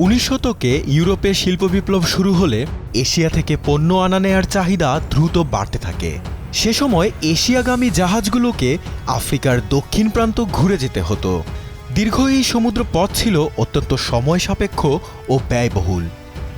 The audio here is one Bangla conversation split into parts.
উনিশ শতকে ইউরোপে শিল্প বিপ্লব শুরু হলে এশিয়া থেকে পণ্য আনা নেয়ার চাহিদা দ্রুত বাড়তে থাকে। সে সময় এশিয়াগামী জাহাজগুলোকে আফ্রিকার দক্ষিণ প্রান্ত ঘুরে যেতে হতো। দীর্ঘ এই সমুদ্র পথ ছিল অত্যন্ত সময় সাপেক্ষ ও ব্যয়বহুল।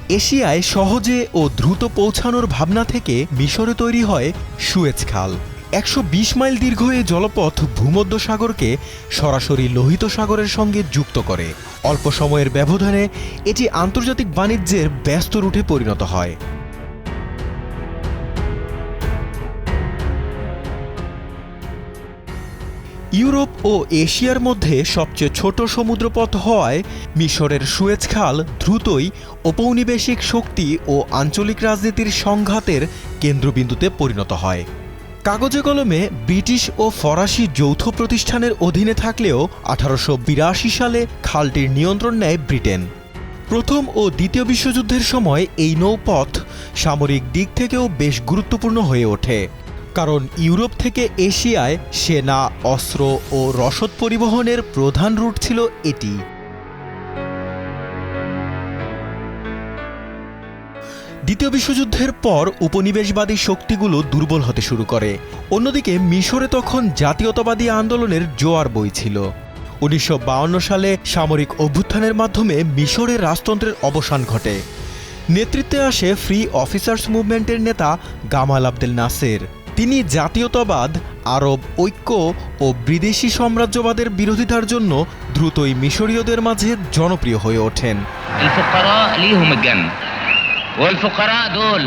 এশিয়ায় সহজে ও দ্রুত পৌঁছানোর ভাবনা থেকে মিশরে তৈরি হয় সুয়েজ খাল। একশো বিশ মাইল দীর্ঘ এই জলপথ ভূমধ্য সাগরকে সরাসরি লোহিত সাগরের সঙ্গে যুক্ত করে। অল্প সময়ের ব্যবধানে এটি আন্তর্জাতিক বাণিজ্যের ব্যস্ত রুটে পরিণত হয়। ইউরোপ ও এশিয়ার মধ্যে সবচেয়ে ছোট সমুদ্রপথ হওয়ায় মিশরের সুয়েজ খাল দ্রুতই ঔপনিবেশিক শক্তি ও আঞ্চলিক রাজনীতির সংঘাতের কেন্দ্রবিন্দুতে পরিণত হয়। কাগজে কলমে ব্রিটিশ ও ফরাসি যৌথ প্রতিষ্ঠানের অধীনে থাকলেও আঠারোশো বিরাশি সালে খালটির নিয়ন্ত্রণ নেয় ব্রিটেন। প্রথম ও দ্বিতীয় বিশ্বযুদ্ধের সময় এই নৌপথ সামরিক দিক থেকেও বেশ গুরুত্বপূর্ণ হয়ে ওঠে, কারণ ইউরোপ থেকে এশিয়ায় সেনা, অস্ত্র ও রসদ পরিবহনের প্রধান রুট ছিল এটি। দ্বিতীয় বিশ্বযুদ্ধের পর উপনিবেশবাদী শক্তিগুলো দুর্বল হতে শুরু করে। অন্যদিকে মিশরে তখন জাতীয়তাবাদী আন্দোলনের জোয়ার বইছিল উনিশশো সালে সামরিক অভ্যুত্থানের মাধ্যমে মিশরের রাজতন্ত্রের অবসান ঘটে। নেতৃত্বে আসে ফ্রি অফিসার্স মুভমেন্টের নেতা গামাল আব্দেল নাসের। তিনি জাতীয়তাবাদ, আরব ঐক্য ও বিদেশি সাম্রাজ্যবাদের বিরোধিতার জন্য দ্রুতই মিশরীয়দের মাঝে জনপ্রিয় হয়ে ওঠেন। والفقراء دول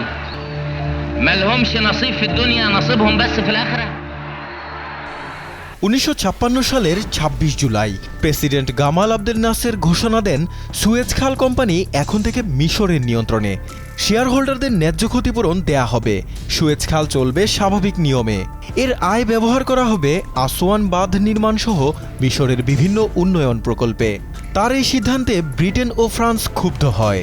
ما لهمش نصيب في الدنيا نصيبهم بس في الآخرة উনিশশো সালের ২৬ July president Gamal Abdel Nasser ঘোষণা দেন সুয়েজ খাল কোম্পানি এখন থেকে মিশরের নিয়ন্ত্রণে শেয়ার হোল্ডারদের ন্যায্য ক্ষতিপূরণ দেয়া হবে সুয়েজ খাল চলবে স্বাভাবিক নিয়মে এর আয় ব্যবহার করা হবে আসোয়ান বাঁধ নির্মাণ সহ মিশরের বিভিন্ন উন্নয়ন প্রকল্পে তার এই সিদ্ধান্তে ব্রিটেন ও ফ্রান্স ক্ষুব্ধ হয়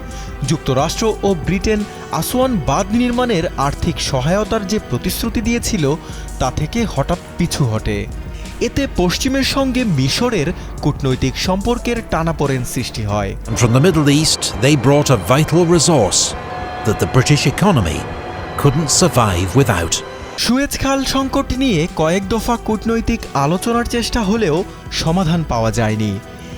যুক্তরাষ্ট্র ও ব্রিটেন আসোয়ান বাঁধ নির্মাণের আর্থিক সহায়তার যে প্রতিশ্রুতি দিয়েছিল তা থেকে হঠাৎ পিছু হটে। এতে পশ্চিমের সঙ্গে মিশরের কূটনৈতিক সম্পর্কের টানাপোড়েন সৃষ্টি হয়। From the Middle East, they brought a vital resource that the British economy couldn't survive without. Suez খাল সংকট নিয়ে কয়েক দফা কূটনৈতিক আলোচনার চেষ্টা হলেও সমাধান পাওয়া যায়নি।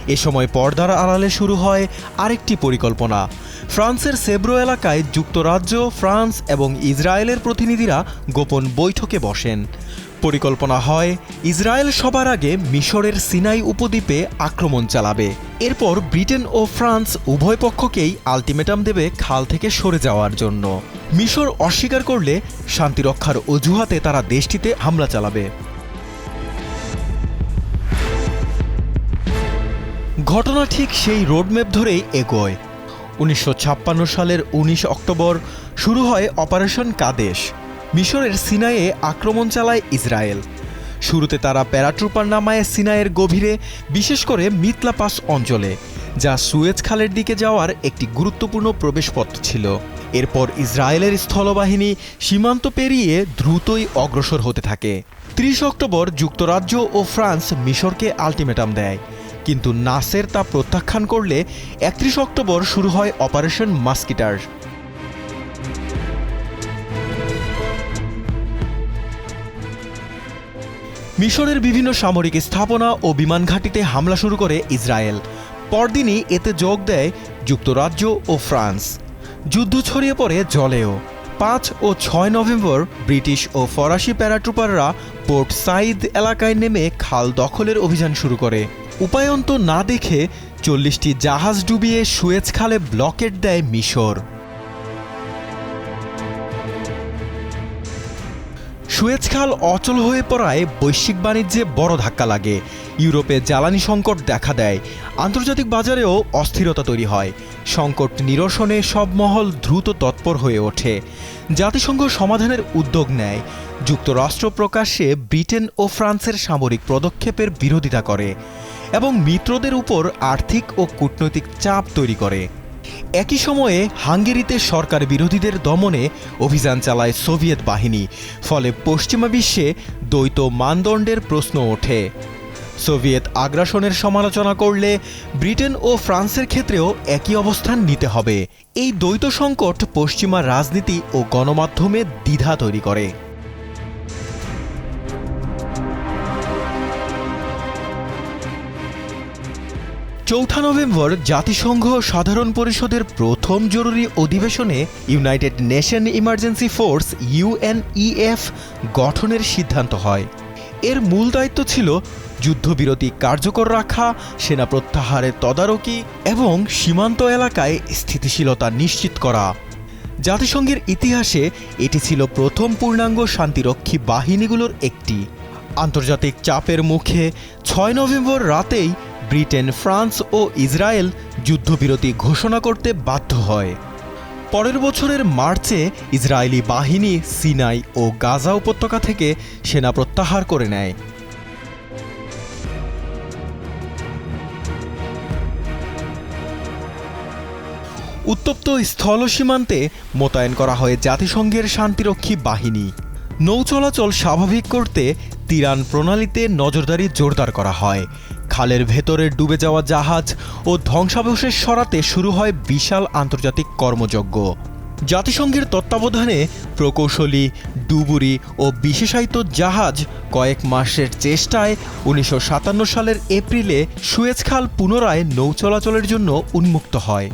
এ সময় পর্দার আড়ালে শুরু হয় আরেকটি পরিকল্পনা। ফ্রান্সের সেব্রো এলাকায় যুক্তরাজ্য, ফ্রান্স এবং ইসরায়েলের প্রতিনিধিরা গোপন বৈঠকে বসেন। পরিকল্পনা হয়, ইসরায়েল সবার আগে মিশরের সিনাই উপদ্বীপে আক্রমণ চালাবে। এরপর ব্রিটেন ও ফ্রান্স উভয় পক্ষকেই আলটিমেটাম দেবে খাল থেকে সরে যাওয়ার জন্য। মিশর অস্বীকার করলে শান্তিরক্ষার অজুহাতে তারা দেশটিতে হামলা চালাবে। ঘটনা ঠিক সেই রোডম্যাপ ধরেই এগোয়। উনিশশো ছাপ্পান্ন সালের ১৯ অক্টোবর শুরু হয় অপারেশন কাদেশ। মিশরের সিনাইয়ে আক্রমণ চালায় ইসরায়েল। শুরুতে তারা প্যারাট্রুপার নামায় সিনাইয়ের গভীরে, বিশেষ করে মিতলা পাস অঞ্চলে, যা সুয়েজ খালের দিকে যাওয়ার একটি গুরুত্বপূর্ণ প্রবেশপথ ছিল। এরপর ইসরায়েলের স্থলবাহিনী সীমান্ত পেরিয়ে দ্রুতই অগ্রসর হতে থাকে। ত্রিশ অক্টোবর যুক্তরাজ্য ও ফ্রান্স মিশরকে আলটিমেটাম দেয়। কিন্তু নাসের তা প্রত্যাখ্যান করলে একত্রিশ অক্টোবর শুরু হয় অপারেশন মাস্কিটার। মিশরের বিভিন্ন সামরিক স্থাপনা ও বিমান ঘাঁটিতে হামলা শুরু করে ইসরায়েল। পরদিনই এতে যোগ দেয় যুক্তরাজ্য ও ফ্রান্স। যুদ্ধ ছড়িয়ে পড়ে জলেও। পাঁচ ও ছয় নভেম্বর ব্রিটিশ ও ফরাসি প্যারাট্রুপাররা পোর্ট সাইদ এলাকায় নেমে খাল দখলের অভিযান শুরু করে। উপায়ন্ত না দেখে চল্লিশটি জাহাজ ডুবিয়ে সুয়েজ খালে ব্লকেট দেয় মিশর। সুয়েজ খাল অচল হয়ে পড়ায় বৈশ্বিক বাণিজ্যে বড় ধাক্কা লাগে। ইউরোপে জ্বালানি সংকট দেখা দেয়। আন্তর্জাতিক বাজারেও অস্থিরতা তৈরি হয়। সংকট নিরসনে সব মহল দ্রুত তৎপর হয়ে ওঠে। জাতিসংঘ সমাধানের উদ্যোগ নেয়। যুক্তরাষ্ট্র প্রকাশ্যে ব্রিটেন ও ফ্রান্সের সামরিক পদক্ষেপের বিরোধিতা করে এবং মিত্রদের উপর আর্থিক ও কূটনৈতিক চাপ তৈরি করে। একই সময়ে হাঙ্গেরিতে সরকার বিরোধীদের দমনে অভিযান চালায় সোভিয়েত বাহিনী, ফলে পশ্চিমা বিশ্বে দ্বৈত মানদণ্ডের প্রশ্ন ওঠে। সোভিয়েত আগ্রাসনের সমালোচনা করলে ব্রিটেন ও ফ্রান্সের ক্ষেত্রেও একই অবস্থান নিতে হবে। এই দ্বৈত সংকট পশ্চিমা রাজনীতি ও গণমাধ্যমে দ্বিধা তৈরি করে। চৌঠা নভেম্বর জাতিসংঘ সাধারণ পরিষদের প্রথম জরুরি অধিবেশনে United Nation Emergency Force, UNEF, গঠনের সিদ্ধান্ত হয়। এর মূল দায়িত্ব ছিল যুদ্ধবিরতি কার্যকর রাখা, সেনা প্রত্যাহারের তদারকি এবং সীমান্ত এলাকায় স্থিতিশীলতা নিশ্চিত করা। জাতিসংঘের ইতিহাসে এটি ছিল প্রথম পূর্ণাঙ্গ শান্তিরক্ষী বাহিনীগুলোর একটি। আন্তর্জাতিক চাপের মুখে ছয় নভেম্বর রাতেই ব্রিটেন, ফ্রান্স ও ইসরায়েল যুদ্ধবিরতি ঘোষণা করতে বাধ্য হয়। পরের বছরের মার্চে ইসরায়েলি বাহিনী সিনাই ও গাজা উপত্যকা থেকে সেনা প্রত্যাহার করে নেয়। উত্তপ্ত স্থল সীমান্তে মোতায়েন করা হয় জাতিসংঘের শান্তিরক্ষী বাহিনী। নৌ চলাচল স্বাভাবিক করতে তিরান প্রণালীতে নজরদারি জোরদার করা হয়। খালের ভেতরে ডুবে যাওয়া জাহাজ ও ধ্বংসাবশেষ সরাতে শুরু হয় বিশাল আন্তর্জাতিক কর্মযজ্ঞ। জাতিসংঘের তত্ত্বাবধানে প্রকৌশলী, ডুবুরি ও বিশেষায়িত জাহাজ কয়েক মাসের চেষ্টায় উনিশশো সাতান্ন সালের এপ্রিলে সুয়েজ খাল পুনরায় নৌ চলাচলের জন্য উন্মুক্ত হয়।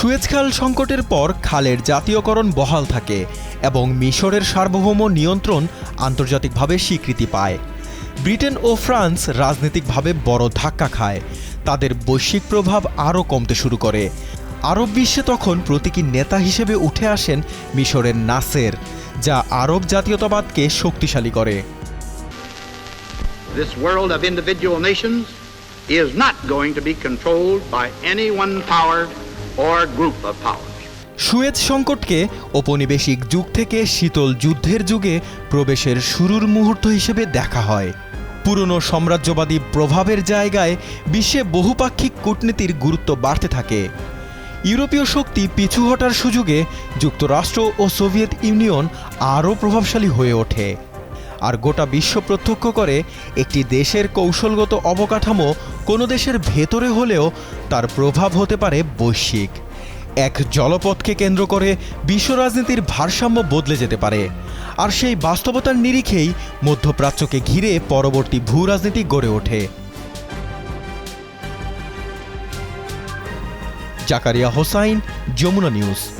সুয়েজখাল সংকটের পর খালের জাতীয়করণ বহাল থাকে এবং মিশরের সার্বভৌম নিয়ন্ত্রণ আন্তর্জাতিকভাবে স্বীকৃতি পায়। ব্রিটেন ও ফ্রান্স রাজনৈতিকভাবে বড় ধাক্কা খায়। তাদের বৈশ্বিক প্রভাব আরও কমতে শুরু করে। আরব বিশ্বে তখন প্রতীকী নেতা হিসেবে উঠে আসেন মিশরের নাসের, যা আরব জাতীয়তাবাদকে শক্তিশালী করে। Is not going to be controlled by any one power or group of. Suez সংকটকে ঔপনিবেশিক যুগ থেকে শীতল যুদ্ধের যুগে প্রবেশের শুরুর মুহূর্ত হিসেবে দেখা হয়। পুরনো সাম্রাজ্যবাদী প্রভাবের জায়গায় বিশ্বে বহুপাক্ষিক কূটনীতির গুরুত্ব বাড়তে থাকে। ইউরোপীয় শক্তি পিছু হটার সুযোগে যুক্তরাষ্ট্র ও সোভিয়েত ইউনিয়ন আরও প্রভাবশালী হয়ে ওঠে। আর গোটা বিশ্ব প্রত্যক্ষ করে, একটি দেশের কৌশলগত অবকাঠামো কোনো দেশের ভেতরে হলেও তার প্রভাব হতে পারে বৈশ্বিক। এক জলপথকে কেন্দ্র করে বিশ্ব রাজনীতির ভারসাম্য বদলে যেতে পারে। আর সেই বাস্তবতার নিরিখেই মধ্যপ্রাচ্যকে ঘিরে পরবর্তী ভূ রাজনীতি গড়ে ওঠে। জাকারিয়া হোসাইন, যমুনা নিউজ।